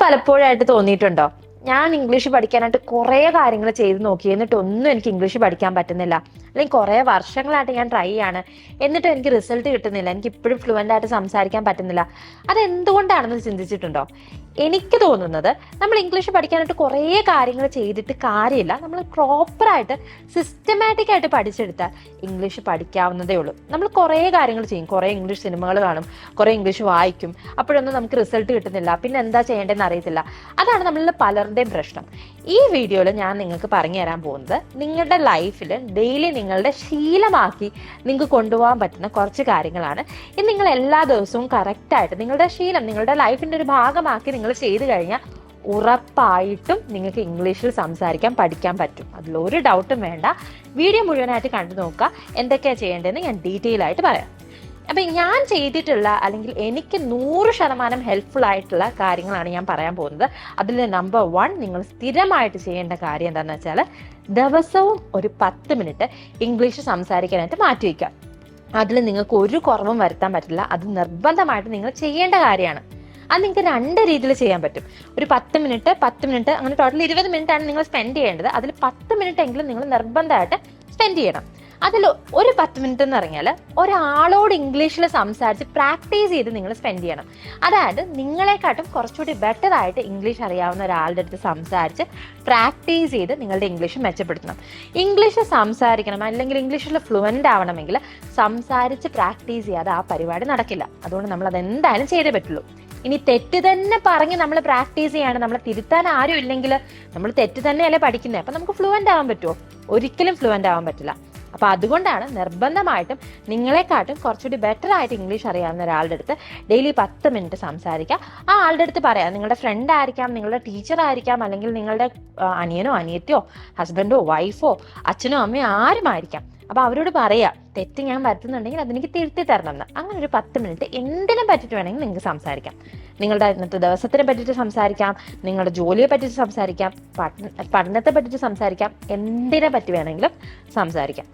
പലപ്പോഴായിട്ട് തോന്നിയിട്ടുണ്ടോ? ഞാൻ ഇംഗ്ലീഷ് പഠിക്കാനായിട്ട് കുറേ കാര്യങ്ങൾ ചെയ്ത് നോക്കി. എന്നിട്ട് ഒന്നും എനിക്ക് ഇംഗ്ലീഷ് പഠിക്കാൻ പറ്റുന്നില്ല. അല്ലെങ്കിൽ കുറേ വർഷങ്ങളായിട്ട് ഞാൻ ട്രൈ ചെയ്യാണ്. എന്നിട്ട് എനിക്ക് റിസൾട്ട് കിട്ടുന്നില്ല. എനിക്ക് ഇപ്പോഴും ഫ്ലുവന്റ് ആയിട്ട് സംസാരിക്കാൻ പറ്റുന്നില്ല. അതെന്തുകൊണ്ടാണെന്ന് ചിന്തിച്ചിട്ടുണ്ടോ? എനിക്ക് തോന്നുന്നത് നമ്മൾ ഇംഗ്ലീഷ് പഠിക്കാനായിട്ട് കുറേ കാര്യങ്ങൾ ചെയ്തിട്ട് കാര്യമില്ല. നമ്മൾ പ്രോപ്പറായിട്ട് സിസ്റ്റമാറ്റിക് ആയിട്ട് പഠിച്ചെടുത്താൽ ഇംഗ്ലീഷ് പഠിക്കാവുന്നതേ ഉള്ളൂ. നമ്മൾ കുറേ കാര്യങ്ങൾ ചെയ്യും. കുറേ ഇംഗ്ലീഷ് സിനിമകൾ കാണും. കുറേ ഇംഗ്ലീഷ് വായിക്കും. അപ്പോഴൊന്നും നമുക്ക് റിസൾട്ട് കിട്ടുന്നില്ല. പിന്നെ എന്താ ചെയ്യേണ്ടതെന്ന് അറിയത്തില്ല. അതാണ് നമ്മളിൽ പലരുടെയും പ്രശ്നം. ഈ വീഡിയോയിൽ ഞാൻ നിങ്ങൾക്ക് പറഞ്ഞു തരാൻ പോകുന്നത് നിങ്ങളുടെ ലൈഫിൽ ഡെയിലി നിങ്ങളുടെ ശീലമാക്കി നിങ്ങൾക്ക് കൊണ്ടുപോകാൻ പറ്റുന്ന കുറച്ച് കാര്യങ്ങളാണ്. ഇത് നിങ്ങൾ എല്ലാ ദിവസവും കറക്റ്റായിട്ട് നിങ്ങളുടെ ശീലം നിങ്ങളുടെ ലൈഫിന്റെ ഒരു ഭാഗമാക്കി നിങ്ങൾ ചെയ്തു കഴിഞ്ഞാൽ ഉറപ്പായിട്ടും നിങ്ങൾക്ക് ഇംഗ്ലീഷിൽ സംസാരിക്കാൻ പഠിക്കാൻ പറ്റും. അതിലൊരു ഡൗട്ടും വേണ്ട. വീഡിയോ മുഴുവനായിട്ട് കണ്ടു നോക്കുക. എന്തൊക്കെയാണ് ചെയ്യേണ്ടതെന്ന് ഞാൻ ഡീറ്റെയിൽ ആയിട്ട് പറയാം. അപ്പം ഞാൻ ചെയ്തിട്ടുള്ള അല്ലെങ്കിൽ എനിക്ക് നൂറ് ശതമാനം ഹെൽപ്ഫുൾ ആയിട്ടുള്ള കാര്യങ്ങളാണ് ഞാൻ പറയാൻ പോകുന്നത്. അതിൽ നമ്പർ വൺ നിങ്ങൾ സ്ഥിരമായിട്ട് ചെയ്യേണ്ട കാര്യം എന്താണെന്ന് വെച്ചാൽ ദിവസവും ഒരു പത്ത് മിനിറ്റ് ഇംഗ്ലീഷ് സംസാരിക്കാനായിട്ട് മാറ്റി വയ്ക്കുക. അതിൽ നിങ്ങൾക്ക് ഒരു കുറവും വരുത്താൻ പറ്റില്ല. അത് നിർബന്ധമായിട്ട് നിങ്ങൾ ചെയ്യേണ്ട കാര്യമാണ്. അത് നിങ്ങൾക്ക് രണ്ട് രീതിയിൽ ചെയ്യാൻ പറ്റും. ഒരു പത്ത് മിനിറ്റ് പത്ത് മിനിറ്റ് അങ്ങനെ ടോട്ടൽ ഇരുപത് മിനിറ്റ് ആണ് നിങ്ങൾ സ്പെൻഡ് ചെയ്യേണ്ടത്. അതിൽ പത്ത് മിനിറ്റ് എങ്കിലും നിങ്ങൾ നിർബന്ധമായിട്ട് സ്പെൻഡ് ചെയ്യണം. അതിൽ ഒരു പത്ത് മിനിറ്റ് എന്ന് പറഞ്ഞാൽ ഒരാളോട് ഇംഗ്ലീഷിൽ സംസാരിച്ച് പ്രാക്ടീസ് ചെയ്ത് നിങ്ങൾ സ്പെൻഡ് ചെയ്യണം. അതായത് നിങ്ങളെക്കാട്ടും കുറച്ചുകൂടി ബെറ്റർ ആയിട്ട് ഇംഗ്ലീഷ് അറിയാവുന്ന ഒരാളുടെ അടുത്ത് സംസാരിച്ച് പ്രാക്ടീസ് ചെയ്ത് നിങ്ങളുടെ ഇംഗ്ലീഷ് മെച്ചപ്പെടുത്തണം. ഇംഗ്ലീഷ് സംസാരിക്കണം. അല്ലെങ്കിൽ ഇംഗ്ലീഷിൽ ഫ്ലുവന്റ് ആവണമെങ്കിൽ സംസാരിച്ച് പ്രാക്ടീസ് ചെയ്യാതെ ആ പരിപാടി നടക്കില്ല. അതുകൊണ്ട് നമ്മൾ അത് എന്തായാലും ചെയ്തേ പറ്റുള്ളൂ. ഇനി തെറ്റ് തന്നെ പറഞ്ഞ് നമ്മൾ പ്രാക്ടീസ് ചെയ്യാണ്. നമ്മളെ തിരുത്താൻ ആരും ഇല്ലെങ്കിൽ നമ്മൾ തെറ്റ് തന്നെയല്ലേ പഠിക്കുന്നത് അപ്പം നമുക്ക് ഫ്ലുവന്റ് ആവാൻ പറ്റുമോ ഒരിക്കലും ഫ്ലുവന്റ് ആവാൻ പറ്റില്ല. അപ്പൊ അതുകൊണ്ടാണ് നിർബന്ധമായിട്ടും നിങ്ങളെക്കാട്ടും കുറച്ചുകൂടി ബെറ്റർ ആയിട്ട് ഇംഗ്ലീഷ് അറിയാവുന്ന ഒരാളുടെ അടുത്ത് ഡെയിലി പത്ത് മിനിറ്റ് സംസാരിക്കുക. ആ ആളുടെ അടുത്ത് പറയാം. നിങ്ങളുടെ ഫ്രണ്ട് ആയിരിക്കാം നിങ്ങളുടെ ടീച്ചർ ആയിരിക്കാം അല്ലെങ്കിൽ നിങ്ങളുടെ അനിയനോ അനിയത്തിയോ ഹസ്ബൻഡോ വൈഫോ അച്ഛനോ അമ്മയോ ആരുമായിരിക്കാം. അപ്പൊ അവരോട് പറയാം തെറ്റ് ഞാൻ വരുത്തുന്നുണ്ടെങ്കിൽ അതെനിക്ക് തിരുത്തി തരണം എന്ന് അങ്ങനെ ഒരു പത്ത് മിനിറ്റ് എന്തിനെ പറ്റിട്ട് വേണമെങ്കിൽ നിങ്ങൾക്ക് സംസാരിക്കാം. നിങ്ങളുടെ ഇന്നത്തെ ദിവസത്തിനെ പറ്റിയിട്ട് സംസാരിക്കാം നിങ്ങളുടെ ജോലിയെ പറ്റിയിട്ട് സംസാരിക്കാം പഠനത്തെ പറ്റിയിട്ട് സംസാരിക്കാം എന്തിനെ പറ്റി വേണമെങ്കിലും സംസാരിക്കാം.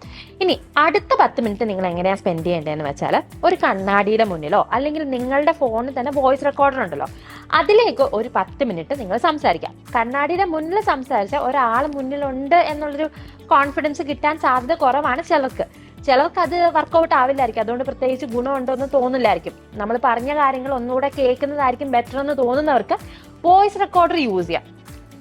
ഇനി അടുത്ത പത്ത് മിനിറ്റ് നിങ്ങൾ എങ്ങനെയാണ് സ്പെൻഡ് ചെയ്യേണ്ടതെന്ന് വെച്ചാൽ ഒരു കണ്ണാടിയുടെ മുന്നിലോ അല്ലെങ്കിൽ നിങ്ങളുടെ ഫോണിൽ തന്നെ വോയിസ് റെക്കോർഡർ ഉണ്ടല്ലോ അതിലേക്ക് ഒരു പത്ത് മിനിറ്റ് നിങ്ങൾ സംസാരിക്കാം. കണ്ണാടിയുടെ മുന്നിൽ സംസാരിച്ചാൽ ഒരാൾ മുന്നിലുണ്ട് എന്നുള്ളൊരു കോൺഫിഡൻസ് കിട്ടാൻ സാധ്യത കുറവാണ് ചിലർക്ക്. ചിലർക്ക് അത് വർക്കൗട്ട് ആവില്ലായിരിക്കും. അതുകൊണ്ട് പ്രത്യേകിച്ച് ഗുണമുണ്ടോ എന്ന് തോന്നില്ലായിരിക്കും. നമ്മൾ പറഞ്ഞ കാര്യങ്ങൾ ഒന്നുകൂടെ കേൾക്കുന്നതായിരിക്കും ബെറ്റർ എന്ന് തോന്നുന്നവർക്ക് വോയിസ് റെക്കോർഡർ യൂസ് ചെയ്യാം.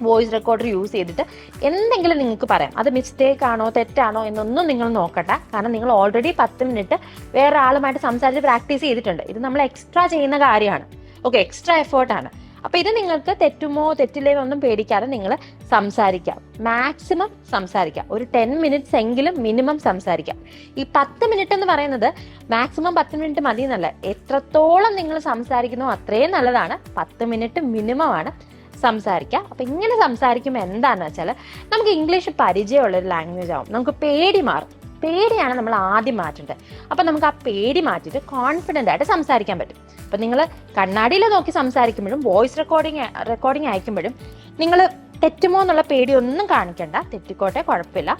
വോയിസ് റെക്കോർഡർ യൂസ് ചെയ്തിട്ട് എന്തെങ്കിലും നിങ്ങൾക്ക് പറയാം. അത് മിസ്റ്റേക്ക് ആണോ തെറ്റാണോ എന്നൊന്നും നിങ്ങൾ നോക്കണ്ട. കാരണം നിങ്ങൾ ഓൾറെഡി പത്ത് മിനിറ്റ് വേറെ ആളുമായിട്ട് സംസാരിച്ച് പ്രാക്ടീസ് ചെയ്തിട്ടുണ്ട്. ഇത് നമ്മൾ എക്സ്ട്രാ ചെയ്യുന്ന കാര്യമാണ്. ഓക്കെ എക്സ്ട്രാ എഫേർട്ടാണ് അപ്പോൾ ഇത് നിങ്ങൾക്ക് തെറ്റുമോ തെറ്റില്ലേ ഒന്നും പേടിക്കാതെ നിങ്ങൾ സംസാരിക്കാം. മാക്സിമം സംസാരിക്കാം. ഒരു ടെൻ മിനിറ്റ്സ് എങ്കിലും മിനിമം സംസാരിക്കാം. ഈ പത്ത് മിനിറ്റ് എന്ന് പറയുന്നത് മാക്സിമം പത്ത് മിനിറ്റ് മതി എന്നല്ല എത്രത്തോളം നിങ്ങൾ സംസാരിക്കുന്നോ അത്രയും നല്ലതാണ്. പത്ത് മിനിറ്റ് മിനിമം ആണ് സംസാരിക്കുക അപ്പൊ ഇങ്ങനെ സംസാരിക്കുമ്പോൾ എന്താണെന്ന് വെച്ചാൽ നമുക്ക് ഇംഗ്ലീഷ് പരിചയമുള്ള ഒരു ലാംഗ്വേജ് ആവും. നമുക്ക് പേടി മാറും. പേടിയാണ് നമ്മൾ ആദ്യം മാറ്റേണ്ടത്. അപ്പം നമുക്ക് ആ പേടി മാറ്റിയിട്ട് കോൺഫിഡന്റ് ആയിട്ട് സംസാരിക്കാൻ പറ്റും. അപ്പം നിങ്ങൾ കണ്ണാടിയിൽ നോക്കി സംസാരിക്കുമ്പോഴും വോയിസ് റെക്കോർഡിങ് റെക്കോർഡിങ് അയക്കുമ്പോഴും നിങ്ങൾ തെറ്റുമോ എന്നുള്ള പേടിയൊന്നും കാണിക്കണ്ട. തെറ്റിക്കോട്ടെ കുഴപ്പമില്ല.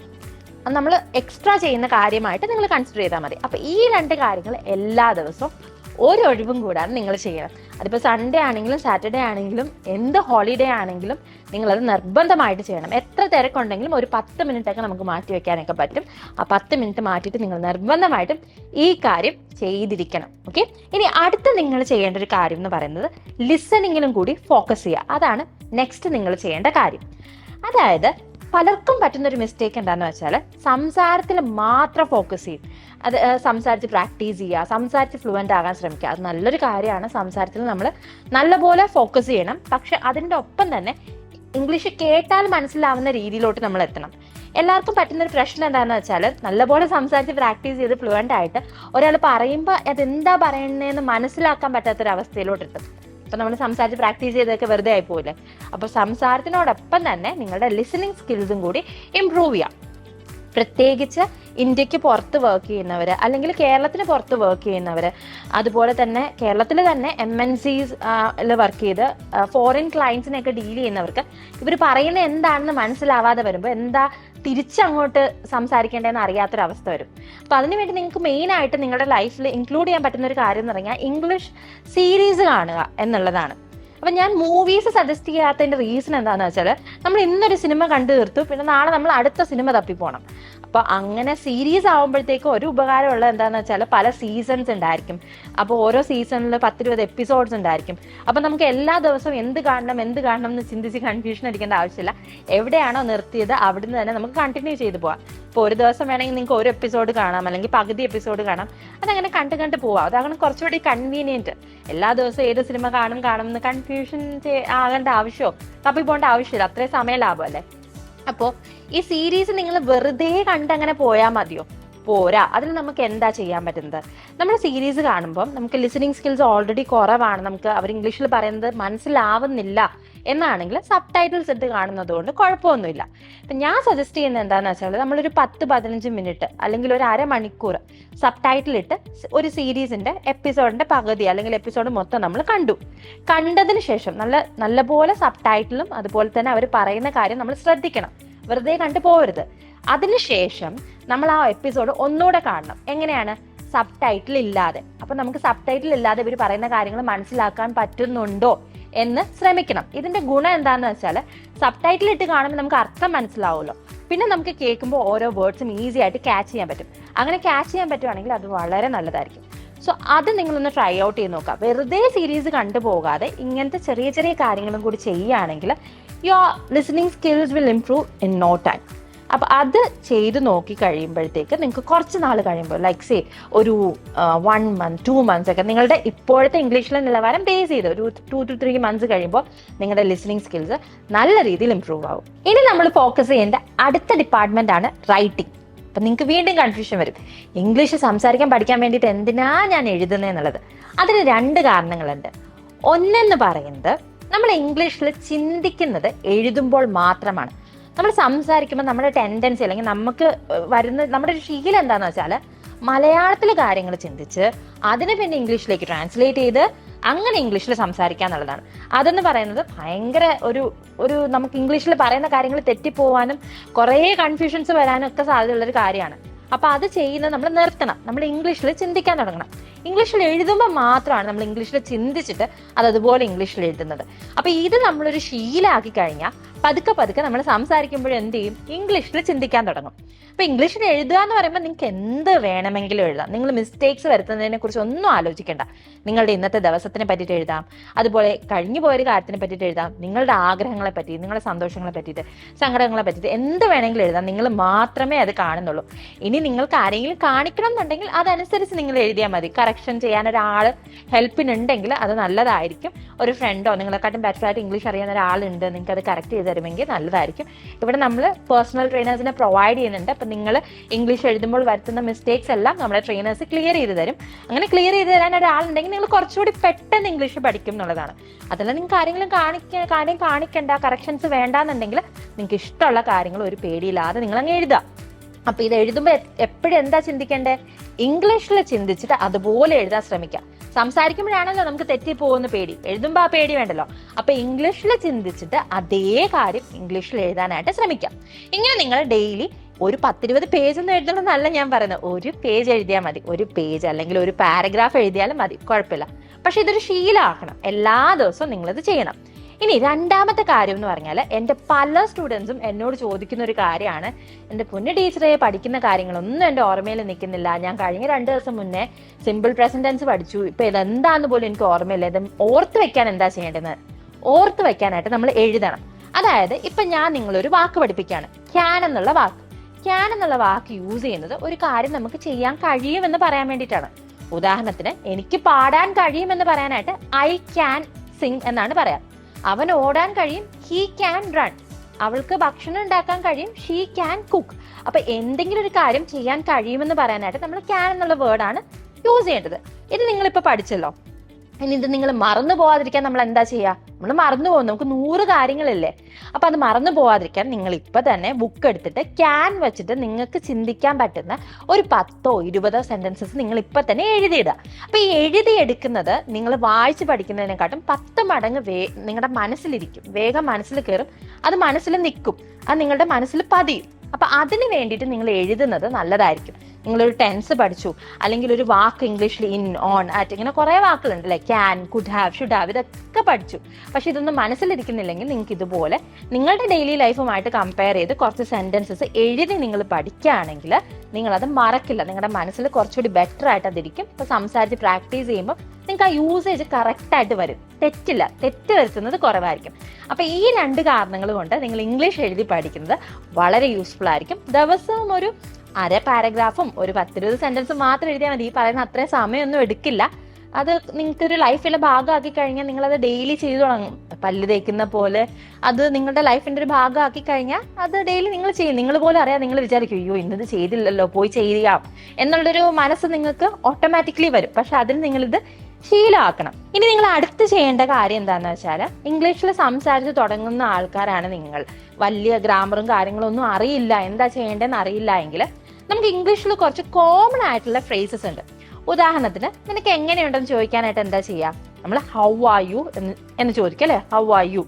നമ്മൾ എക്സ്ട്രാ ചെയ്യുന്ന കാര്യമായിട്ട് നിങ്ങൾ കൺസിഡർ ചെയ്താൽ മതി. അപ്പം ഈ രണ്ട് കാര്യങ്ങൾ എല്ലാ ദിവസവും ഒരു ഒഴിവും കൂടാതെ നിങ്ങൾ ചെയ്യണം. അതിപ്പോൾ സൺഡേ ആണെങ്കിലും സാറ്റർഡേ ആണെങ്കിലും എന്ത് ഹോളിഡേ ആണെങ്കിലും നിങ്ങളത് നിർബന്ധമായിട്ട് ചെയ്യണം. എത്ര തിരക്കുണ്ടെങ്കിലും ഒരു പത്ത് മിനിറ്റ് ഒക്കെ നമുക്ക് മാറ്റി വെക്കാനൊക്കെ പറ്റും. ആ പത്ത് മിനിറ്റ് മാറ്റിയിട്ട് നിങ്ങൾ നിർബന്ധമായിട്ടും ഈ കാര്യം ചെയ്തിരിക്കണം. ഓക്കെ ഇനി അടുത്ത നിങ്ങൾ ചെയ്യേണ്ട ഒരു കാര്യം എന്ന് പറയുന്നത് ലിസണിങ്ങിലും കൂടി ഫോക്കസ് ചെയ്യുക. അതാണ് നെക്സ്റ്റ് നിങ്ങൾ ചെയ്യേണ്ട കാര്യം. അതായത് പലർക്കും പറ്റുന്ന ഒരു മിസ്റ്റേക്ക് എന്താന്ന് വെച്ചാൽ സംസാരത്തിൽ മാത്രം ഫോക്കസ് ചെയ്യും. അത് സംസാരിച്ച് പ്രാക്ടീസ് ചെയ്യുക സംസാരിച്ച് ഫ്ലുവന്റ് ആകാൻ ശ്രമിക്കുക. അത് നല്ലൊരു കാര്യമാണ്. സംസാരത്തിൽ നമ്മൾ നല്ലപോലെ ഫോക്കസ് ചെയ്യണം. പക്ഷെ അതിന്റെ ഒപ്പം തന്നെ ഇംഗ്ലീഷ് കേട്ടാൽ മനസ്സിലാവുന്ന രീതിയിലോട്ട് നമ്മൾ എത്തണം. എല്ലാവർക്കും പറ്റുന്ന ഒരു പ്രശ്നം എന്താണെന്ന് വെച്ചാൽ നല്ലപോലെ സംസാരിച്ച് പ്രാക്ടീസ് ചെയ്ത് ഫ്ലുവന്റ് ആയിട്ട് ഒരാൾ പറയുമ്പോൾ അതെന്താ പറയണതെന്ന് മനസ്സിലാക്കാൻ പറ്റാത്തൊരവസ്ഥയിലോട്ട് എത്തും. അപ്പൊ നമ്മൾ സംസാരിച്ച് പ്രാക്ടീസ് ചെയ്തൊക്കെ വെറുതെ ആയി പോകില്ലേ അപ്പൊ സംസാരത്തിനോടൊപ്പം തന്നെ നിങ്ങളുടെ ലിസണിങ് സ്കിൽസും കൂടി ഇമ്പ്രൂവ് ചെയ്യാം. പ്രത്യേകിച്ച് ഇന്ത്യയ്ക്ക് പുറത്ത് വർക്ക് ചെയ്യുന്നവർ അല്ലെങ്കിൽ കേരളത്തിന് പുറത്ത് വർക്ക് ചെയ്യുന്നവർ അതുപോലെ തന്നെ കേരളത്തിൽ തന്നെ എം എൻ സീസ് വർക്ക് ചെയ്ത് ഫോറിൻ ക്ലയൻസിനെയൊക്കെ ഡീൽ ചെയ്യുന്നവർക്ക് ഇവർ പറയുന്ന എന്താണെന്ന് മനസ്സിലാവാതെ വരുമ്പോൾ എന്താ തിരിച്ചങ്ങോട്ട് സംസാരിക്കേണ്ടതെന്ന് അറിയാത്തൊരവസ്ഥ വരും. അപ്പോൾ അതിനുവേണ്ടി നിങ്ങൾക്ക് മെയിനായിട്ട് നിങ്ങളുടെ ലൈഫിൽ ഇൻക്ലൂഡ് ചെയ്യാൻ പറ്റുന്ന ഒരു കാര്യം എന്ന് പറഞ്ഞാൽ ഇംഗ്ലീഷ് സീരീസ് കാണുക എന്നുള്ളതാണ്. അപ്പം ഞാൻ മൂവീസ് സജസ്റ്റ് ചെയ്യാത്തതിന്റെ റീസൺ എന്താണെന്ന് വെച്ചാൽ നമ്മൾ ഇന്നൊരു സിനിമ കണ്ടു തീർത്തു പിന്നെ നാളെ നമ്മൾ അടുത്ത സിനിമ തപ്പി പോകണം അപ്പൊ അങ്ങനെ സീരീസ് ആകുമ്പോഴത്തേക്കും ഒരു ഉപകാരമുള്ള എന്താണെന്ന് വെച്ചാൽ പല സീസൺസ് ഉണ്ടായിരിക്കും. അപ്പോൾ ഓരോ സീസണിൽ പത്തിരുപത് എപ്പിസോഡ്സ് ഉണ്ടായിരിക്കും. അപ്പോൾ നമുക്ക് എല്ലാ ദിവസവും എന്ത് കാണണം എന്ത് കാണണം എന്ന് ചിന്തിച്ച് കൺഫ്യൂഷൻ അടിക്കേണ്ട ആവശ്യമില്ല. എവിടെയാണോ നിർത്തിയത് അവിടുന്ന് തന്നെ നമുക്ക് കണ്ടിന്യൂ ചെയ്ത് പോവാം. ഇപ്പോൾ ഒരു ദിവസം വേണമെങ്കിൽ നിങ്ങൾക്ക് ഒരു എപ്പിസോഡ് കാണാം അല്ലെങ്കിൽ പകുതി എപ്പിസോഡ് കാണാം. അതങ്ങനെ കണ്ട് കണ്ട് പോവാം. അതാണ് കുറച്ചുകൂടി കൺവീനിയന്റ് എല്ലാ ദിവസവും ഏത് സിനിമ കാണും കാണും എന്ന് കൺഫ്യൂഷൻ ആകേണ്ട ആവശ്യമോ? തപ്പി പോകേണ്ട ആവശ്യമില്ല. അത്രയും സമയം ലാഭമല്ലേ അപ്പോൾ ഈ സീരീസ് നിങ്ങൾ വെറുതെ കണ്ടങ്ങനെ പോയാൽ മതിയോ? പോരാ. അതിൽ നമുക്ക് എന്താ ചെയ്യാൻ പറ്റുന്നത്? നമ്മൾ സീരീസ് കാണുമ്പോൾ നമുക്ക് ലിസണിങ് സ്കിൽസ് ഓൾറെഡി കുറവാണ്. നമുക്ക് അവർ ഇംഗ്ലീഷിൽ പറയുന്നത് മനസ്സിലാവുന്നില്ല എന്നാണെങ്കിൽ സബ് ടൈറ്റിൽസ് ഇട്ട് കാണുന്നത് കൊണ്ട് കുഴപ്പമൊന്നുമില്ല. അപ്പം ഞാൻ സജസ്റ്റ് ചെയ്യുന്നത് എന്താണെന്ന് വെച്ചാൽ നമ്മളൊരു പത്ത് പതിനഞ്ച് മിനിറ്റ് അല്ലെങ്കിൽ ഒരു അരമണിക്കൂർ സബ് ടൈറ്റിൽ ഇട്ട് ഒരു സീരീസിന്റെ എപ്പിസോഡിന്റെ പകുതി അല്ലെങ്കിൽ എപ്പിസോഡ് മൊത്തം നമ്മൾ കണ്ടു. കണ്ടതിന് ശേഷം നല്ല നല്ലപോലെ സബ് ടൈറ്റിലും അതുപോലെ തന്നെ അവർ പറയുന്ന കാര്യം നമ്മൾ ശ്രദ്ധിക്കണം. വെറുതെ കണ്ടു പോകരുത് അതിനുശേഷം നമ്മൾ ആ എപ്പിസോഡ് ഒന്നുകൂടെ കാണണം. എങ്ങനെയാണ്? സബ് ടൈറ്റിൽ ഇല്ലാതെ. അപ്പൊ നമുക്ക് സബ് ടൈറ്റിൽ ഇല്ലാതെ ഇവർ പറയുന്ന കാര്യങ്ങൾ മനസ്സിലാക്കാൻ പറ്റുന്നുണ്ടോ എന്ന് ശ്രമിക്കണം. ഇതിന്റെ ഗുണം എന്താണെന്ന് വെച്ചാൽ സബ് ടൈറ്റിൽ ഇട്ട് കാണുമ്പോൾ നമുക്ക് അർത്ഥം മനസ്സിലാവുമല്ലോ. പിന്നെ നമുക്ക് കേൾക്കുമ്പോൾ ഓരോ വേർഡ്സും ഈസി ആയിട്ട് ക്യാച്ച് ചെയ്യാൻ പറ്റും. അങ്ങനെ ക്യാച്ച് ചെയ്യാൻ പറ്റുവാണെങ്കിൽ അത് വളരെ നല്ലതായിരിക്കും. സോ അത് നിങ്ങളൊന്ന് ട്രൈ ഔട്ട് ചെയ്ത് നോക്കുക. വെറുതെ സീരീസ് കണ്ടുപോകാതെ ഇങ്ങനത്തെ ചെറിയ ചെറിയ കാര്യങ്ങളും കൂടി ചെയ്യുകയാണെങ്കിൽ your listening skills will improve in no time അപ്പോൾ അത് ചെയ്ത് നോക്കി കഴിയുമ്പോഴത്തേക്ക് നിങ്ങൾക്ക് കുറച്ച് നാൾ കഴിയുമ്പോൾ ലൈക്ക് സേ ഒരു വൺ മന്ത് ടു മന്ത്സ് ഒക്കെ നിങ്ങളുടെ ഇപ്പോഴത്തെ ഇംഗ്ലീഷിലെ നിലവാരം ബേസ് ചെയ്ത് ഒരു ടു ടു ത്രീ മന്ത്സ് കഴിയുമ്പോൾ നിങ്ങളുടെ ലിസണിങ് സ്കിൽസ് നല്ല രീതിയിൽ ഇംപ്രൂവ് ആവും. ഇനി നമ്മൾ ഫോക്കസ് ചെയ്യേണ്ട അടുത്ത ഡിപ്പാർട്ട്മെന്റ് ആണ് റൈറ്റിംഗ് അപ്പം നിങ്ങൾക്ക് വീണ്ടും കൺഫ്യൂഷൻ വരും. ഇംഗ്ലീഷ് സംസാരിക്കാൻ പഠിക്കാൻ വേണ്ടിയിട്ട് എന്തിനാ ഞാൻ എഴുതുന്നത് എന്നുള്ളത്. അതിന് രണ്ട് കാരണങ്ങളുണ്ട്. ഒന്നെന്ന് പറയുന്നത് നമ്മൾ ഇംഗ്ലീഷിൽ ചിന്തിക്കുന്നത് എഴുതുമ്പോൾ മാത്രമാണ്. നമ്മൾ സംസാരിക്കുമ്പോൾ നമ്മുടെ ടെൻഡൻസി അല്ലെങ്കിൽ നമുക്ക് വരുന്ന നമ്മുടെ ഒരു ശീലം എന്താണെന്ന് വെച്ചാൽ മലയാളത്തിലെ കാര്യങ്ങൾ ചിന്തിച്ച് അതിനെ പിന്നെ ഇംഗ്ലീഷിലേക്ക് ട്രാൻസ്ലേറ്റ് ചെയ്ത് അങ്ങനെ ഇംഗ്ലീഷിൽ സംസാരിക്കുക എന്നുള്ളതാണ്. അതെന്ന് പറയുന്നത് ഭയങ്കര ഒരു ഒരു നമുക്ക് ഇംഗ്ലീഷിൽ പറയുന്ന കാര്യങ്ങൾ തെറ്റിപ്പോവാനും കുറേ കൺഫ്യൂഷൻസ് വരാനും ഒക്കെ സാധ്യതയുള്ള ഒരു കാര്യമാണ്. അപ്പോൾ അത് ചെയ്യുന്നത് നമ്മൾ നിർത്തണം. നമ്മൾ ഇംഗ്ലീഷിൽ ചിന്തിക്കാൻ തുടങ്ങണം. ഇംഗ്ലീഷിൽ എഴുതുമ്പോൾ മാത്രമാണ് നമ്മൾ ഇംഗ്ലീഷിൽ ചിന്തിച്ചിട്ട് അത് അതുപോലെ ഇംഗ്ലീഷിൽ എഴുതുന്നത്. അപ്പോൾ ഇത് നമ്മളൊരു ശീലമാക്കി കഴിഞ്ഞാൽ പതുക്കെ പതുക്കെ നമ്മൾ സംസാരിക്കുമ്പോൾ എന്ത് ചെയ്യും? ഇംഗ്ലീഷിൽ ചിന്തിക്കാൻ തുടങ്ങും. അപ്പോൾ ഇംഗ്ലീഷിൽ എഴുതുക എന്ന് പറയുമ്പോൾ നിങ്ങൾക്ക് എന്ത് വേണമെങ്കിലും എഴുതാം. നിങ്ങൾ മിസ്റ്റേക്സ് വരുത്തുന്നതിനെ കുറിച്ച് ഒന്നും ആലോചിക്കേണ്ട. നിങ്ങളുടെ ഇന്നത്തെ ദിവസത്തിനെ പറ്റിയിട്ട് എഴുതാം. അതുപോലെ കഴിഞ്ഞു പോയൊരു കാര്യത്തിനെ പറ്റിയിട്ട് എഴുതാം. നിങ്ങളുടെ ആഗ്രഹങ്ങളെ പറ്റി നിങ്ങളുടെ സന്തോഷങ്ങളെ പറ്റിയിട്ട് സങ്കടങ്ങളെ പറ്റിയിട്ട് എന്ത് വേണമെങ്കിലും എഴുതാം. നിങ്ങൾ മാത്രമേ അത് കാണുന്നുള്ളൂ. ഇനി നിങ്ങൾക്ക് ആരെങ്കിലും കാണിക്കണം എന്നുണ്ടെങ്കിൽ അതനുസരിച്ച് നിങ്ങൾ എഴുതിയാൽ മതി. കറക്ഷൻ ചെയ്യാൻ ഒരാൾ ഹെൽപ്പിനുണ്ടെങ്കിൽ അത് നല്ലതായിരിക്കും. ഒരു ഫ്രണ്ടോ നിങ്ങളെക്കാട്ടും ബെറ്റർ ആയിട്ട് ഇംഗ്ലീഷ് അറിയാൻ ഒരാളുണ്ട് നിങ്ങൾക്ക് അത് കറക്റ്റ് ചെയ്ത് തരുമെങ്കിൽ നല്ലതായിരിക്കും. ഇവിടെ നമ്മൾ പേഴ്സണൽ ട്രെയിനേഴ്സിനെ പ്രൊവൈഡ് ചെയ്യുന്നുണ്ട്. അപ്പം നിങ്ങൾ ഇംഗ്ലീഷ് എഴുതുമ്പോൾ വരുത്തുന്ന മിസ്റ്റേക്സ് എല്ലാം നമ്മുടെ ട്രെയിനേഴ്സ് ക്ലിയർ ചെയ്ത് തരും. അങ്ങനെ ക്ലിയർ ചെയ്ത് തരാൻ ഒരാളുണ്ടെങ്കിൽ നിങ്ങൾ കുറച്ചുകൂടി പെട്ടെന്ന് ഇംഗ്ലീഷ് പഠിക്കും എന്നുള്ളതാണ്. അതല്ല നിങ്ങൾക്ക് ആരെങ്കിലും കാണിക്ക കാര്യം കാണിക്കേണ്ട കറക്ഷൻസ് വേണ്ടാന്നുണ്ടെങ്കിൽ നിങ്ങൾക്ക് ഇഷ്ടമുള്ള കാര്യങ്ങൾ ഒരു പേടിയില്ലാതെ നിങ്ങൾ അങ്ങ് എഴുതുക. അപ്പൊ ഇത് എഴുതുമ്പോൾ എപ്പോഴും എന്താ ചിന്തിക്കേണ്ടേ? ഇംഗ്ലീഷിൽ ചിന്തിച്ചിട്ട് അതുപോലെ എഴുതാൻ ശ്രമിക്കാം. സംസാരിക്കുമ്പോഴാണല്ലോ നമുക്ക് തെറ്റി തെറ്റിപ്പോകുന്ന പേടി. എഴുതുമ്പോൾ ആ പേടി വേണ്ടല്ലോ. അപ്പൊ ഇംഗ്ലീഷിൽ ചിന്തിച്ചിട്ട് അതേ കാര്യം ഇംഗ്ലീഷിൽ എഴുതാനായിട്ട് ശ്രമിക്കാം. ഇങ്ങനെ നിങ്ങൾ ഡെയിലി ഒരു പത്തിരുപത് പേജ് ഒന്നും എഴുതണമെന്നല്ല ഞാൻ പറയുന്നത്. ഒരു പേജ് എഴുതിയാൽ മതി. ഒരു പേജ് അല്ലെങ്കിൽ ഒരു പാരഗ്രാഫ് എഴുതിയാലും മതി. കുഴപ്പമില്ല. പക്ഷെ ഇതൊരു ശീലമാക്കണം. എല്ലാ ദിവസവും നിങ്ങളിത് ചെയ്യണം. ഇനി രണ്ടാമത്തെ കാര്യം എന്ന് പറഞ്ഞാൽ എന്റെ പല സ്റ്റുഡൻസും എന്നോട് ചോദിക്കുന്ന ഒരു കാര്യമാണ്. എന്റെ പൊന്നു ടീച്ചറെ പഠിക്കുന്ന കാര്യങ്ങളൊന്നും എന്റെ ഓർമ്മയിൽ നിൽക്കുന്നില്ല. ഞാൻ കഴിഞ്ഞ രണ്ട് ദിവസം മുന്നേ സിമ്പിൾ പ്രസന്റൻസ് പഠിച്ചു. ഇപ്പം ഇതെന്താന്ന് പോലും എനിക്ക് ഓർമ്മയില്ല. ഇത് ഓർത്ത് വെക്കാൻ എന്താ ചെയ്യേണ്ടത്? ഓർത്ത് വെക്കാനായിട്ട് നമ്മൾ എഴുതണം. അതായത് ഇപ്പൊ ഞാൻ നിങ്ങളൊരു വാക്ക് പഠിപ്പിക്കുകയാണ്. ക്യാൻ എന്നുള്ള വാക്ക്. ക്യാൻ എന്നുള്ള വാക്ക് യൂസ് ചെയ്യുന്നത് ഒരു കാര്യം നമുക്ക് ചെയ്യാൻ കഴിയുമെന്ന് പറയാൻ വേണ്ടിയിട്ടാണ്. ഉദാഹരണത്തിന് എനിക്ക് പാടാൻ കഴിയുമെന്ന് പറയാനായിട്ട് ഐ ക്യാൻ സിംഗ് എന്നാണ് പറയാം. അവൻ ഓടാൻ കഴിയും. ഹീ ക്യാൻ റൺ അവൾക്ക് ഭക്ഷണം ഉണ്ടാക്കാൻ കഴിയും. ഷീ ക്യാൻ കുക്ക് അപ്പൊ എന്തെങ്കിലും ഒരു കാര്യം ചെയ്യാൻ കഴിയുമെന്ന് പറയാനായിട്ട് നമ്മൾ ക്യാൻ എന്നുള്ള വേർഡാണ് യൂസ് ചെയ്യേണ്ടത്. ഇത് നിങ്ങളിപ്പോ പഠിച്ചല്ലോ. ഇനി ഇത് നിങ്ങൾ മറന്നു പോവാതിരിക്കാൻ നമ്മൾ എന്താ ചെയ്യുക നമ്മൾ മറന്നു പോകും. നമുക്ക് നൂറ് കാര്യങ്ങളല്ലേ? അപ്പൊ അത് മറന്നു പോവാതിരിക്കാൻ നിങ്ങൾ ഇപ്പൊ തന്നെ ബുക്ക് എടുത്തിട്ട് ക്യാൻ വെച്ചിട്ട് നിങ്ങൾക്ക് ചിന്തിക്കാൻ പറ്റുന്ന ഒരു പത്തോ ഇരുപതോ സെന്റൻസസ് നിങ്ങൾ ഇപ്പൊ തന്നെ എഴുതിയിടുക. അപ്പൊ ഈ എഴുതിയെടുക്കുന്നത് നിങ്ങൾ വായിച്ച് പഠിക്കുന്നതിനെക്കാട്ടും പത്ത് മടങ്ങ് വേ നിങ്ങളുടെ മനസ്സിലിരിക്കും. വേഗം മനസ്സിൽ കയറും. അത് മനസ്സിൽ നിൽക്കും. അത് നിങ്ങളുടെ മനസ്സിൽ പതിയും. അപ്പൊ അതിന് വേണ്ടിയിട്ട് നിങ്ങൾ എഴുതുന്നത് നല്ലതായിരിക്കും. നിങ്ങളൊരു ടെൻസ് പഠിച്ചു. അല്ലെങ്കിൽ ഒരു വാക്ക് ഇംഗ്ലീഷിൽ ഇൻ ഓൺ ആറ്റ് ഇങ്ങനെ കുറേ വാക്കുകളുണ്ട്. അല്ലേ can could have should have ഇതൊക്കെ പഠിച്ചു. പക്ഷേ ഇതൊന്നും മനസ്സിലിരിക്കുന്നില്ലെങ്കിൽ നിങ്ങൾക്ക് ഇതുപോലെ നിങ്ങളുടെ ഡെയിലി ലൈഫുമായിട്ട് കമ്പയർ ചെയ്ത് കുറച്ച് സെന്റൻസസ് എഴുതി നിങ്ങൾ പഠിക്കുകയാണെങ്കിൽ നിങ്ങളത് മറക്കില്ല. നിങ്ങളുടെ മനസ്സിൽ കുറച്ചുകൂടി ബെറ്റർ ആയിട്ട് അതിരിക്കും. ഇപ്പോൾ സംസാരിച്ച് പ്രാക്ടീസ് ചെയ്യുമ്പോൾ നിങ്ങൾക്ക് ആ യൂസേജ് കറക്റ്റായിട്ട് വരും. തെറ്റില്ല. തെറ്റ് വരുത്തുന്നത് കുറവായിരിക്കും. അപ്പോൾ ഈ രണ്ട് കാരണങ്ങൾ കൊണ്ട് നിങ്ങൾ ഇംഗ്ലീഷ് എഴുതി പഠിക്കുന്നത് വളരെ യൂസ്ഫുൾ ആയിരിക്കും. ദിവസവും ഒരു അര പാരഗ്രാഫും ഒരു പത്തിരുപത് സെന്റൻസും മാത്രം എഴുതിയാൽ മതി. ഈ പറയുന്ന അത്രയും സമയമൊന്നും എടുക്കില്ല. അത് നിങ്ങൾക്ക് ഒരു ലൈഫിലെ ഭാഗമാക്കി കഴിഞ്ഞാൽ നിങ്ങളത് ഡെയിലി ചെയ്തു തുടങ്ങും. പല്ല് തേക്കുന്ന പോലെ അത് നിങ്ങളുടെ ലൈഫിന്റെ ഒരു ഭാഗമാക്കി കഴിഞ്ഞാൽ അത് ഡെയിലി നിങ്ങൾ ചെയ്യും. നിങ്ങൾ പോലും അറിയാം നിങ്ങൾ വിചാരിക്കും അയ്യോ ഇന്നത് ചെയ്തില്ലല്ലോ പോയി ചെയ്യാം. എന്നുള്ളൊരു മനസ്സ് നിങ്ങൾക്ക് ഓട്ടോമാറ്റിക്കലി വരും. പക്ഷെ അതിന് നിങ്ങളിത് ശീലമാക്കണം. ഇനി നിങ്ങൾ അടുത്ത് ചെയ്യേണ്ട കാര്യം എന്താണെന്ന് വെച്ചാൽ ഇംഗ്ലീഷിൽ സംസാരിച്ച് തുടങ്ങുന്ന ആൾക്കാരാണ് നിങ്ങൾ. വലിയ ഗ്രാമറും കാര്യങ്ങളൊന്നും അറിയില്ല. എന്താ ചെയ്യേണ്ടതെന്ന് അറിയില്ല എങ്കിൽ നമുക്ക് ഇംഗ്ലീഷിൽ കുറച്ച് കോമൺ ആയിട്ടുള്ള ഫ്രേസസ് ഉണ്ട്. ഉദാഹരണത്തിന് നിനക്ക് എങ്ങനെയുണ്ടെന്ന് ചോദിക്കാനായിട്ട് എന്താ ചെയ്യുക നമ്മൾ ഹൗ ആർ യു എന്ന് എന്ന് ചോദിക്കും അല്ലേ? ഹൗ ആർ യു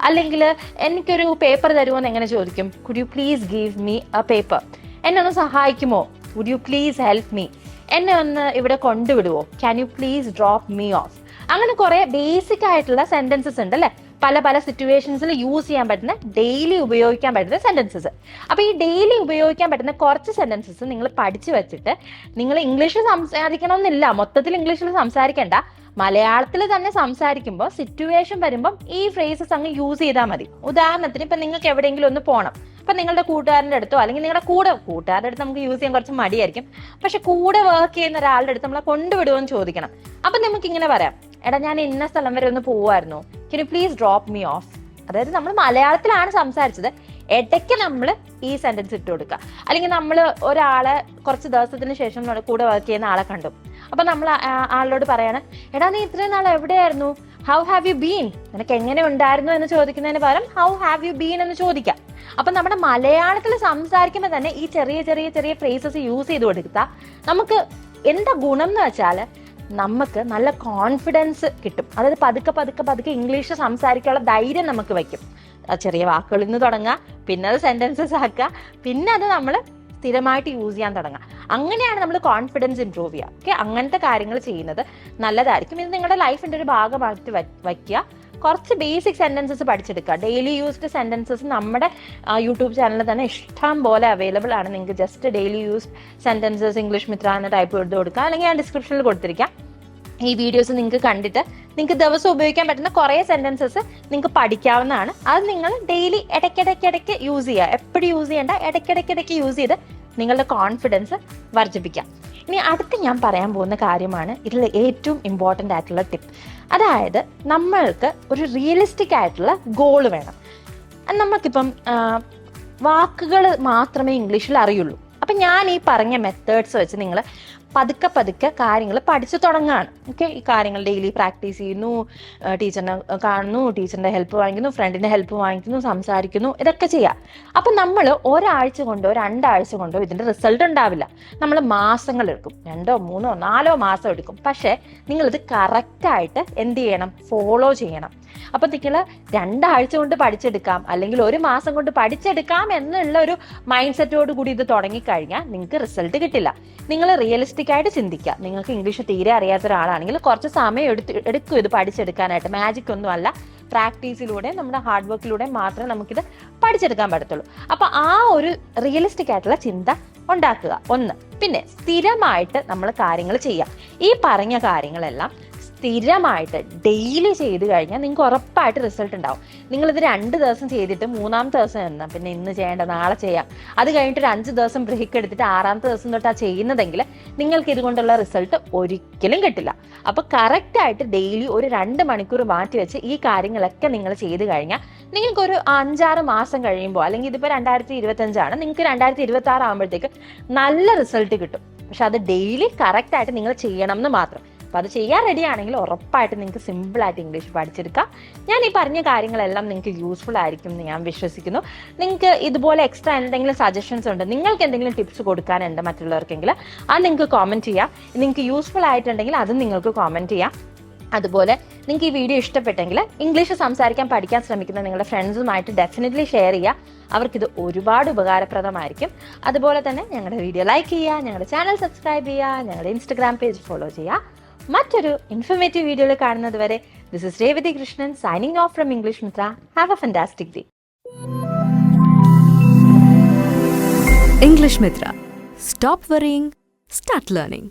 അല്ലെങ്കിൽ എനിക്കൊരു പേപ്പർ തരുമോ എന്ന് എങ്ങനെ ചോദിക്കും? Could you please give me a paper എന്നെ ഒന്ന് സഹായിക്കുമോ? Would you please help me എന്നെ ഒന്ന് ഇവിടെ കൊണ്ടുവിടുവോ? Can you please drop me off അങ്ങനെ കുറെ ബേസിക് ആയിട്ടുള്ള സെന്റൻസസ് ഉണ്ട് അല്ലെ? പല പല സിറ്റുവേഷൻസിൽ യൂസ് ചെയ്യാൻ പറ്റുന്ന ഡെയിലി ഉപയോഗിക്കാൻ പറ്റുന്ന സെന്റൻസസ് അപ്പൊ ഈ ഡെയിലി ഉപയോഗിക്കാൻ പറ്റുന്ന കുറച്ച് സെന്റൻസസ് നിങ്ങൾ പഠിച്ചു വെച്ചിട്ട് നിങ്ങൾ ഇംഗ്ലീഷിൽ സംസാരിക്കണമെന്നില്ല. മൊത്തത്തിൽ ഇംഗ്ലീഷിൽ സംസാരിക്കേണ്ട. മലയാളത്തിൽ തന്നെ സംസാരിക്കുമ്പോൾ സിറ്റുവേഷൻ വരുമ്പം ഈ ഫ്രേസസ് അങ്ങ് യൂസ് ചെയ്താൽ മതി. ഉദാഹരണത്തിന് ഇപ്പം നിങ്ങൾക്ക് എവിടെയെങ്കിലും ഒന്ന് പോകണം ഇപ്പം നിങ്ങളുടെ കൂട്ടുകാരന്റെ അടുത്തോ അല്ലെങ്കിൽ നിങ്ങളുടെ കൂടെ കൂട്ടുകാരുടെ അടുത്ത് നമുക്ക് യൂസ് ചെയ്യാൻ കുറച്ച് മടിയായിരിക്കും. പക്ഷെ കൂടെ വർക്ക് ചെയ്യുന്ന ഒരാളുടെ അടുത്ത് നമ്മളെ കൊണ്ടുവിടുമെന്ന് ചോദിക്കണം. അപ്പം നമുക്ക് ഇങ്ങനെ പറയാം. എടാ ഞാൻ ഇന്ന സ്ഥലം വരെ ഒന്ന് പോവായിരുന്നു. Can you please drop me off അതായത് നമ്മൾ മലയാളത്തിലാണ് സംസാരിച്ചത്. ഇടയ്ക്ക് നമ്മൾ ഈ സെന്റൻസ് ഇട്ട് കൊടുക്കുക. അല്ലെങ്കിൽ നമ്മൾ ഒരാളെ കുറച്ച് ദിവസത്തിന് ശേഷം കൂടെ വർക്ക് ചെയ്യുന്ന ആളെ കണ്ടു. അപ്പൊ നമ്മൾ ആളോട് പറയാണ് എടാ നീ ഇത്രയും നാൾ എവിടെയായിരുന്നു? ഹൗ ഹാവ് യു ബീൻ നിനക്ക് എങ്ങനെ ഉണ്ടായിരുന്നു എന്ന് ചോദിക്കുന്നതിന് പകരം ഹൗ ഹാവ് യു ബീൻ എന്ന് ചോദിക്കാം. അപ്പൊ നമ്മുടെ മലയാളത്തിൽ സംസാരിക്കുമ്പോൾ തന്നെ ഈ ചെറിയ ചെറിയ ചെറിയ ഫ്രേസസ് യൂസ് ചെയ്ത് കൊടുക്കുക നമുക്ക് എന്താ ഗുണം എന്ന് വെച്ചാൽ നമുക്ക് നല്ല കോൺഫിഡൻസ് കിട്ടും. അതായത് പതുക്കെ പതുക്കെ പതുക്കെ ഇംഗ്ലീഷ് സംസാരിക്കാനുള്ള ധൈര്യം നമുക്ക് വയ്ക്കും. ചെറിയ വാക്കുകളിൽ നിന്ന് തുടങ്ങുക പിന്നെ അത് സെന്റൻസസ് ആക്കുക പിന്നെ അത് നമ്മൾ സ്ഥിരമായിട്ട് യൂസ് ചെയ്യാൻ തുടങ്ങുക അങ്ങനെയാണ് നമ്മൾ കോൺഫിഡൻസ് ഇംപ്രൂവ് ചെയ്യുക. ഓക്കെ അങ്ങനത്തെ കാര്യങ്ങൾ ചെയ്യുന്നത് നല്ലതായിരിക്കും. ഇത് നിങ്ങളുടെ ലൈഫിന്റെ ഒരു ഭാഗമായിട്ട് വയ്ക്കുക. കുറച്ച് ബേസിക് സെന്റൻസസ് പഠിച്ചെടുക്കുക. ഡെയിലി യൂസ്ഡ് സെന്റൻസസ് നമ്മുടെ യൂട്യൂബ് ചാനലിൽ തന്നെ ഇഷ്ടം പോലെ അവൈലബിൾ ആണ്. നിങ്ങൾക്ക് just daily used sentences English Mitra എന്ന ടൈപ്പ് എടുത്ത് കൊടുക്കുക അല്ലെങ്കിൽ ഞാൻ ഡിസ്ക്രിപ്ഷനിൽ കൊടുത്തിരിക്കാം. ഈ വീഡിയോസ് നിങ്ങൾക്ക് കണ്ടിട്ട് നിങ്ങൾക്ക് ദിവസം ഉപയോഗിക്കാൻ പറ്റുന്ന കുറേ സെന്റൻസസ് നിങ്ങൾക്ക് പഠിക്കാവുന്നതാണ്. അത് നിങ്ങൾ ഡെയിലി ഇടയ്ക്കിടയ്ക്കിടയ്ക്ക് യൂസ് ചെയ്യുക. എപ്പോഴും യൂസ് ചെയ്യേണ്ട ഇടയ്ക്കിടയ്ക്കിടയ്ക്ക് യൂസ് ചെയ്ത് നിങ്ങളുടെ കോൺഫിഡൻസ് വർദ്ധിപ്പിക്കാം. ഇനി അടുത്ത് ഞാൻ പറയാൻ പോകുന്ന കാര്യമാണ് ഇതിൽ ഏറ്റവും ഇമ്പോർട്ടന്റ് ആയിട്ടുള്ള ടിപ്പ് അതായത് നമ്മൾക്ക് ഒരു റിയലിസ്റ്റിക് ആയിട്ടുള്ള ഗോൾ വേണം. നമുക്കിപ്പം വാക്കുകൾ മാത്രമേ ഇംഗ്ലീഷിൽ അറിയുള്ളൂ. അപ്പം ഞാൻ ഈ പറഞ്ഞ മെത്തേഡ്സ് വെച്ച് നിങ്ങൾ പതുക്കെ പതുക്കെ കാര്യങ്ങൾ പഠിച്ചു തുടങ്ങുകയാണ് ഓക്കെ ഈ കാര്യങ്ങൾ ഡെയിലി പ്രാക്ടീസ് ചെയ്യുന്നു ടീച്ചറിനെ കാണുന്നു ടീച്ചറിന്റെ ഹെൽപ്പ് വാങ്ങിക്കുന്നു ഫ്രണ്ടിന്റെ ഹെൽപ്പ് വാങ്ങിക്കുന്നു സംസാരിക്കുന്നു ഇതൊക്കെ ചെയ്യാം. അപ്പം നമ്മൾ ഒരാഴ്ച കൊണ്ടോ രണ്ടാഴ്ച കൊണ്ടോ ഇതിന്റെ റിസൾട്ട് ഉണ്ടാവില്ല. നമ്മൾ മാസങ്ങൾ എടുക്കും. രണ്ടോ മൂന്നോ നാലോ മാസം എടുക്കും. പക്ഷേ നിങ്ങളിത് കറക്റ്റായിട്ട് എന്ത് ചെയ്യണം? ഫോളോ ചെയ്യണം. അപ്പം നിങ്ങൾ രണ്ടാഴ്ച കൊണ്ട് പഠിച്ചെടുക്കാം അല്ലെങ്കിൽ ഒരു മാസം കൊണ്ട് പഠിച്ചെടുക്കാം എന്നുള്ള ഒരു മൈൻഡ് സെറ്റോട് കൂടി ഇത് തുടങ്ങിക്കഴിഞ്ഞാൽ നിങ്ങൾക്ക് റിസൾട്ട് കിട്ടില്ല. നിങ്ങൾ റിയലിസ്റ്റിക് ആയിട്ട് ചിന്തിക്കുക നിങ്ങൾക്ക് ഇംഗ്ലീഷ് തീരെ അറിയാത്ത ഒരാളാണെങ്കിൽ കുറച്ച് സമയം എടുത്ത് എടുക്കും ഇത് പഠിച്ചെടുക്കാനായിട്ട്. മാജിക് ഒന്നും അല്ല. പ്രാക്ടീസിലൂടെ നമ്മുടെ ഹാർഡ് വർക്കിലൂടെ മാത്രമേ നമുക്കിത് പഠിച്ചെടുക്കാൻ പറ്റത്തുള്ളൂ. അപ്പൊ ആ ഒരു റിയലിസ്റ്റിക് ആയിട്ടുള്ള ചിന്ത ഉണ്ടാക്കുക. ഒന്ന്. പിന്നെ സ്ഥിരമായിട്ട് നമ്മൾ കാര്യങ്ങൾ ചെയ്യാം. ഈ പറഞ്ഞ കാര്യങ്ങളെല്ലാം സ്ഥിരമായിട്ട് ഡെയിലി ചെയ്ത് കഴിഞ്ഞാൽ നിങ്ങൾക്ക് ഉറപ്പായിട്ട് റിസൾട്ട് ഉണ്ടാവും. നിങ്ങളിത് രണ്ട് ദിവസം ചെയ്തിട്ട് മൂന്നാമത്തെ ദിവസം എന്നാൽ പിന്നെ ഇന്ന് ചെയ്യേണ്ട നാളെ ചെയ്യാം. അത് കഴിഞ്ഞിട്ട് ഒരു അഞ്ച് ദിവസം ബ്രേക്ക് എടുത്തിട്ട് ആറാമത്തെ ദിവസം തൊട്ടാ ചെയ്യുന്നതെങ്കിൽ നിങ്ങൾക്ക് ഇതുകൊണ്ടുള്ള റിസൾട്ട് ഒരിക്കലും കിട്ടില്ല. അപ്പോൾ കറക്റ്റായിട്ട് ഡെയിലി ഒരു രണ്ട് മണിക്കൂർ മാറ്റി വെച്ച് ഈ കാര്യങ്ങളൊക്കെ നിങ്ങൾ ചെയ്ത് കഴിഞ്ഞാൽ നിങ്ങൾക്കൊരു അഞ്ചാറ് മാസം കഴിയുമ്പോൾ അല്ലെങ്കിൽ ഇതിപ്പോൾ രണ്ടായിരത്തി ഇരുപത്തഞ്ചാണ് നിങ്ങൾക്ക് രണ്ടായിരത്തി ഇരുപത്തി ആറ് ആകുമ്പോഴത്തേക്ക് നല്ല റിസൾട്ട് കിട്ടും. പക്ഷെ അത് ഡെയിലി കറക്റ്റായിട്ട് നിങ്ങൾ ചെയ്യണം എന്ന് മാത്രം. അപ്പൊ അത് ചെയ്യാൻ റെഡി ആണെങ്കിൽ ഉറപ്പായിട്ട് നിങ്ങൾക്ക് സിമ്പിളായിട്ട് ഇംഗ്ലീഷ് പഠിച്ചെടുക്കാം. ഞാൻ ഈ പറഞ്ഞ കാര്യങ്ങളെല്ലാം നിങ്ങൾക്ക് യൂസ്ഫുൾ ആയിരിക്കും എന്ന് ഞാൻ വിശ്വസിക്കുന്നു. നിങ്ങൾക്ക് ഇതുപോലെ എക്സ്ട്രാ എന്തെങ്കിലും സജഷൻസ് ഉണ്ട് നിങ്ങൾക്ക് എന്തെങ്കിലും ടിപ്സ് കൊടുക്കാനുണ്ട് മറ്റുള്ളവർക്കെങ്കിൽ അത് നിങ്ങൾക്ക് കോമന്റ് ചെയ്യാം. നിങ്ങൾക്ക് യൂസ്ഫുൾ ആയിട്ടുണ്ടെങ്കിൽ അതും നിങ്ങൾക്ക് കോമന്റ് ചെയ്യാം. അതുപോലെ നിങ്ങൾക്ക് ഈ വീഡിയോ ഇഷ്ടപ്പെട്ടെങ്കിൽ ഇംഗ്ലീഷ് സംസാരിക്കാൻ പഠിക്കാൻ ശ്രമിക്കുന്ന നിങ്ങളുടെ ഫ്രണ്ട്സുമായിട്ട് ഡെഫിനറ്റ്ലി ഷെയർ ചെയ്യുക. അവർക്കിത് ഒരുപാട് ഉപകാരപ്രദമായിരിക്കും. അതുപോലെ തന്നെ ഞങ്ങളുടെ വീഡിയോ ലൈക്ക് ചെയ്യുക ഞങ്ങളുടെ ചാനൽ സബ്സ്ക്രൈബ് ചെയ്യുക ഞങ്ങളുടെ ഇൻസ്റ്റഗ്രാം പേജ് ഫോളോ ചെയ്യുക. മറ്റൊരു ഇൻഫർമേറ്റീവ് വീഡിയോയിൽ കാണുന്നത് വരെ this is Revathi Krishnan signing off from English Mitra have a fantastic day English Mitra stop worrying start learning.